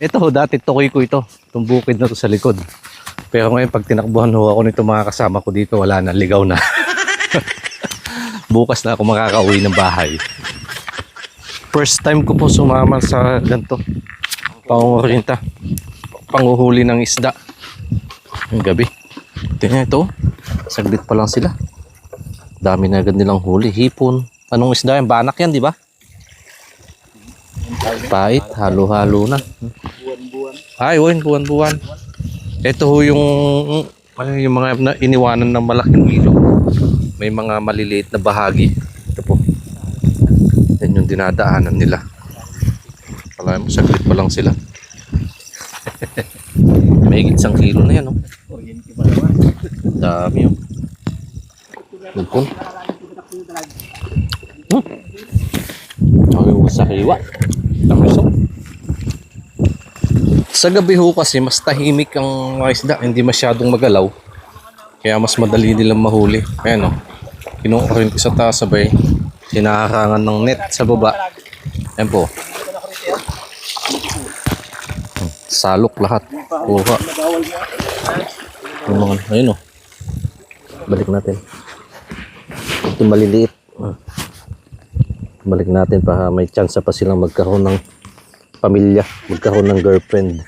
Ito ho, dati tukoy ko ito. Itong bukid na to sa likod. Pero ngayon, pag tinakbuhan ho ako nito mga kasama ko dito, wala na, ligaw na. Bukas na ako makakauwi ng bahay. First time ko po sumama sa ganito. Pangungurinta. Panguhuli ng isda. Yung gabi. Tingnan ito. Saglit pa lang sila. Dami na agad nilang huli. Hipon. Anong isda yan? Banak yan, di ba? Pait. Halo-halo na. Ay, win, buwan-buwan. Ito ho yung, ano yung mga na, iniwanan ng malaking ilog. May mga maliliit na bahagi. Ito po. Yan yung dinadaanan nila. Kala mo, saglit pa lang sila. May isang kilo na yan, oh. Dami, oh. Lugkon. Hmm. Ay, sa hiwa. Tamis, oh. Sa gabi ho kasi mas tahimik ang mga isda, hindi masyadong magalaw. Kaya mas madali nilang mahuli. Ayan o. Kinukurin ko sa taas sabay. Sinakarangan ng net sa baba. Ayan po. Salok lahat. Kuha. Ayun o. Balik natin. Ito maliliit. Ah. Balik natin para may chance pa silang magkaroon ng pamilya, magkaroon ng girlfriend.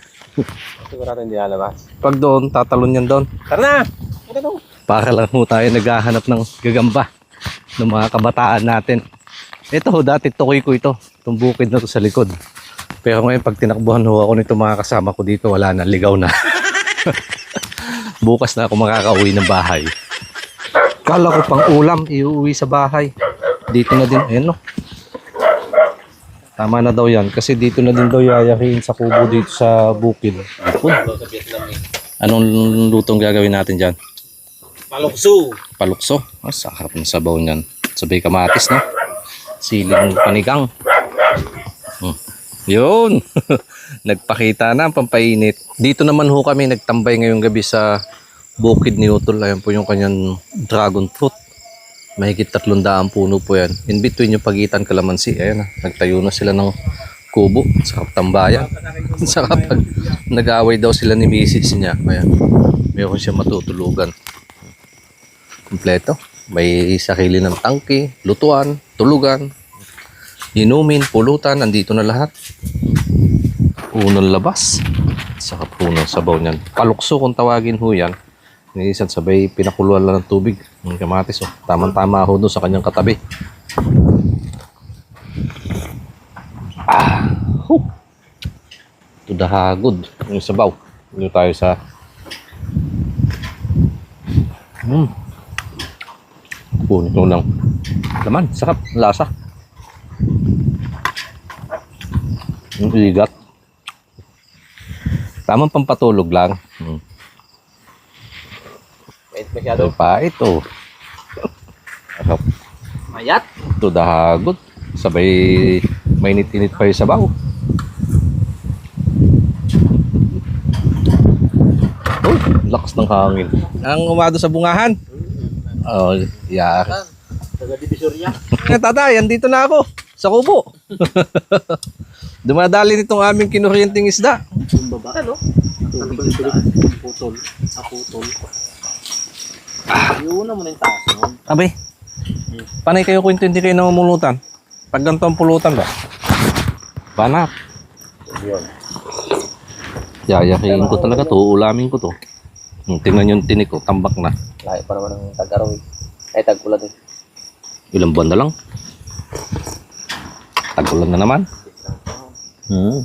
Sigurado hindi lalabas. Pag doon, tatalon yan doon. Tara na! Para lang ho tayo naghahanap ng gagamba ng mga kabataan natin. Ito ho, dati tukoy ko ito. Itong bukid na to sa likod. Pero ngayon, pag tinakbuhan ho ako nito mga kasama ko dito, wala na, ligaw na. Bukas na ako makakauwi ng bahay. Kala ko pang ulam, iuwi sa bahay. Dito na din, ayun no. Tama na daw yan, kasi dito na din daw yayakin sa kubo dito sa bukid. Bukod. Anong lutong gagawin natin dyan? Palukso! palukso. Oh, sarap ng sabaw niyan. Sabay kamatis, no? Siling panigang. Hmm. Yun. Nagpakita na ang pampainit. Dito naman ho kami nagtambay ngayong gabi sa bukid ni Utol. Ayan po yung kanyang dragon fruit. Mahigit tatlong daang puno po yan. In between yung pagitan kalamansi. Ayan na. Nagtayo na sila ng kubo. Sarap tambayan. Sarap pag nag-away daw sila ni misis niya. Ayan. Meron siya matutulugan kompleto. May sarili ng tangke, lutuan, tulugan, inumin, pulutan, nandito na lahat. Unang labas. Sarap po ng sabaw niyan. Palukso kung tawagin ho yan. Niisan sabay pinakuluan lang ng tubig. Ng kamatis oh. Tamang-tama ho doon sa kanyang katabi. Ah, hu. To the hagod. Yung sabaw. Dito tayo sa Hmm. Puno lang. Laman, sarap, lasa. Yung igat. Tamang pampatulog lang. Hmm. Wait Ito masyado. pa ito. Sarap. Mayat! Ito dahagot. Sabay mainit-init pa yung sabaw. Uy, lakas ng hangin. Ang umado sa bungahan. Oh, yeah. Taga Divisoria. Eh, tatay, andito na ako. Sa kubo. Dumadali nitong aming kinuryenteng isda. Yung baba. Ano? Ano ba yung putol? Sa putol. Yun naman yung taas nun. Abay, panay kayo kwento hindi kayo namumulutan. Pag ganito ang pulutan ba? Banat. Yun. Yayakiin ko talaga to. Ulamin ko to. Hmm, tingnan yung tinik ko. Tambak na. Lahi pa naman ng tag-araw eh. Ay, tag-ulan eh. Ilang buwan na lang. Tagulan na naman. Hmm.